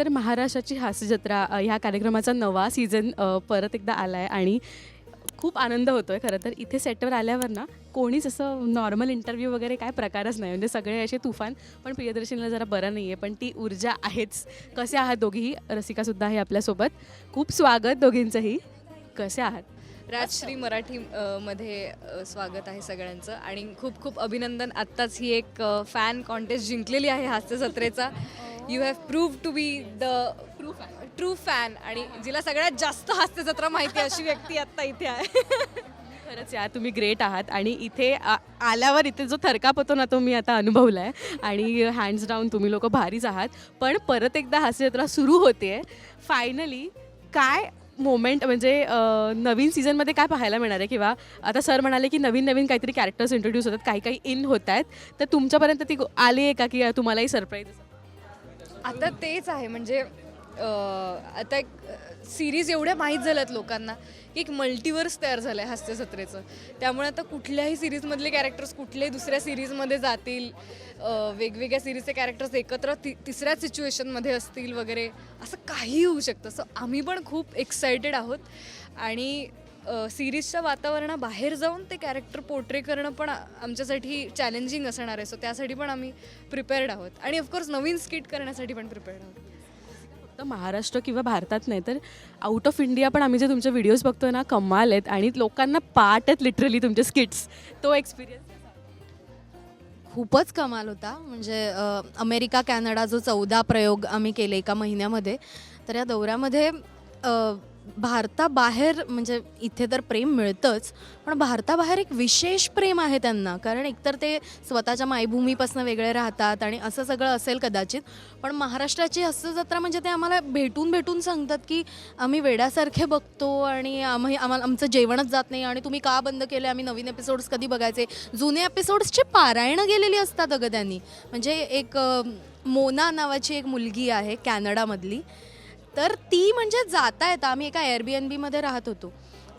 तर महाराष्ट्राची हास्य जत्रा ह्या कार्यक्रमाचा नवा सीझन परत एकदा आला आहे आणि खूप आनंद होतो आहे खरं तर. इथे सेटवर आल्यावर ना कोणीच असं नॉर्मल इंटरव्ह्यू वगैरे काय प्रकारच नाही. म्हणजे सगळे असे तुफान पण प्रियदर्शनीला जरा बरं नाही आहे पण ती ऊर्जा आहेच. कसे आहात दोघीही? रसिकासुद्धा आहे आपल्यासोबत. खूप स्वागत दोघींचंही. कसे आहात? राजश्री मराठी मध्ये स्वागत आहे सगळ्यांचं. आणि खूप खूप अभिनंदन. आत्ताच ही एक फॅन कॉन्टेस्ट जिंकलेली आहे हास्य जत्रेचा you have prove to be the true true fan आणि जिला सगळ्यात जास्त हास्य जत्रा माहिती आहे अशी व्यक्ती आत्ता इथे आहे. खरंच यार तुम्ही ग्रेट आहात. आणि इथे आ- आल्यावर इथे जो थरकाप होतो ना तो मी आता अनुभवला आहे आणि हँड्स डाऊन तुम्ही लोक भारीच आहात. पण परत एकदा हास्यजत्रा सुरू होते फायनली काय मोमेंट म्हणजे नवीन सीझनमध्ये काय पाहायला मिळणार आहे? किंवा आता सर म्हणाले की नवीन नवीन काहीतरी कॅरेक्टर्स इंट्रोड्यूस होतात काही काही इन होत आहेत तर तुमच्यापर्यंत ती गो- आली आहे का? की तुम्हालाही सरप्राईज आता तेच आहे म्हणजे आता एक सिरीज एवढ्या माहीत झाल्यात लोकांना की एक मल्टिवर्स तयार झालं आहे हास्यसत्रेचं. त्यामुळे आता कुठल्याही सिरीजमधले कॅरेक्टर्स कुठल्याही दुसऱ्या सिरीजमध्ये जातील वेगवेगळ्या सिरीजचे कॅरेक्टर्स एकत्र ति तिसऱ्याच सिच्युएशनमध्ये असतील वगैरे असं काही होऊ शकतं. सो आम्ही पण खूप एक्सायटेड आहोत आणि सिरीजच्या वातावरणाबाहेर जाऊन ते कॅरेक्टर पोर्ट्रे करणं पण आमच्यासाठी चॅलेंजिंग असणार आहे. सो त्यासाठी पण आम्ही प्रिपेअर्ड आहोत. आणि ऑफकोर्स नवीन स्किट करण्यासाठी पण प्रिपेअर्ड आहोत. फक्त महाराष्ट्र किंवा भारतात नाही तर आउट ऑफ इंडिया पण आम्ही जे तुमचे व्हिडिओज बघतोय ना कमाल आहेत. आणि लोकांना पाठ आहेत लिटरली तुमचे स्किट्स तो एक्सपिरियन्स खूपच कमाल होता. म्हणजे अ, अमेरिका कॅनडा जो चौदा प्रयोग आम्ही केले एका महिन्यामध्ये तर या दौऱ्यामध्ये अ, भारताबाहेर म्हणजे इथे तर प्रेम मिळतंच पण भारताबाहेर एक विशेष प्रेम आहे त्यांना. कारण एकतर ते स्वतःच्या मायभूमीपासून वेगळे राहतात आणि असं सगळं असेल कदाचित पण महाराष्ट्राची हस्य जत्रा म्हणजे ते आम्हाला भेटून भेटून सांगतात की आम्ही वेड्यासारखे बघतो आणि आम्ही आम्हाला आमचं जेवणच जात नाही आणि तुम्ही का बंद केले आम्ही नवीन एपिसोड्स कधी बघायचे? जुने एपिसोड्सची पारायणं गेलेली असतात अगं त्यांनी. म्हणजे एक मोना नावाची एक मुलगी आहे कॅनडामधली. तर ती म्हणजे जाता येता आम्ही एका एअरबीएनबीमध्ये राहत होतो.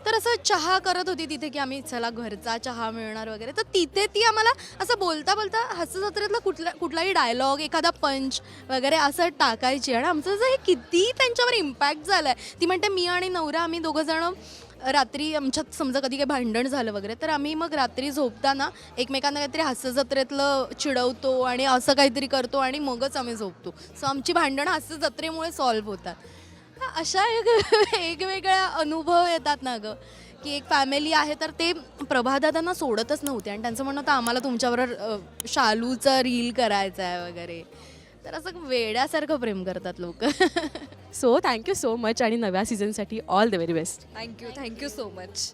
तर असं चहा करत होती तिथे की आम्ही चला घरचा चहा मिळणार वगैरे. तर तिथे ती आम्हाला असं बोलता बोलता हस्य जत्रेतला कुठला कुठलाही डायलॉग एखादा पंच वगैरे असं टाकायची. आणि आमचं जे हे किती त्यांच्यावर इम्पॅक्ट झालं आहे ती म्हणते मी आणि नवरा आम्ही दोघंजणं रात्री आमच्यात समजा कधी काही भांडण झालं वगैरे तर आम्ही मग रात्री झोपताना एकमेकांना काहीतरी हास्य जत्रेतलं चिडवतो आणि असं काहीतरी करतो आणि मगच आम्ही झोपतो. सो आमची भांडणं हास्य जत्रेमुळे सॉल्व्ह होतात अशा एक वेगवेगळ्या अनुभव येतात ना गं. की एक फॅमिली आहे तर ते प्रभादादांना सोडतच नव्हते आणि त्यांचं म्हणणं होतं आम्हाला तुमच्याबरोबर शालूचा शालूचं रील करायचं आहे वगैरे. तर असं वेड्यासारखं प्रेम करतात लोक. सो थँक्यू सो मच आणि नव्या सीझनसाठी all the very best thank you thank you so much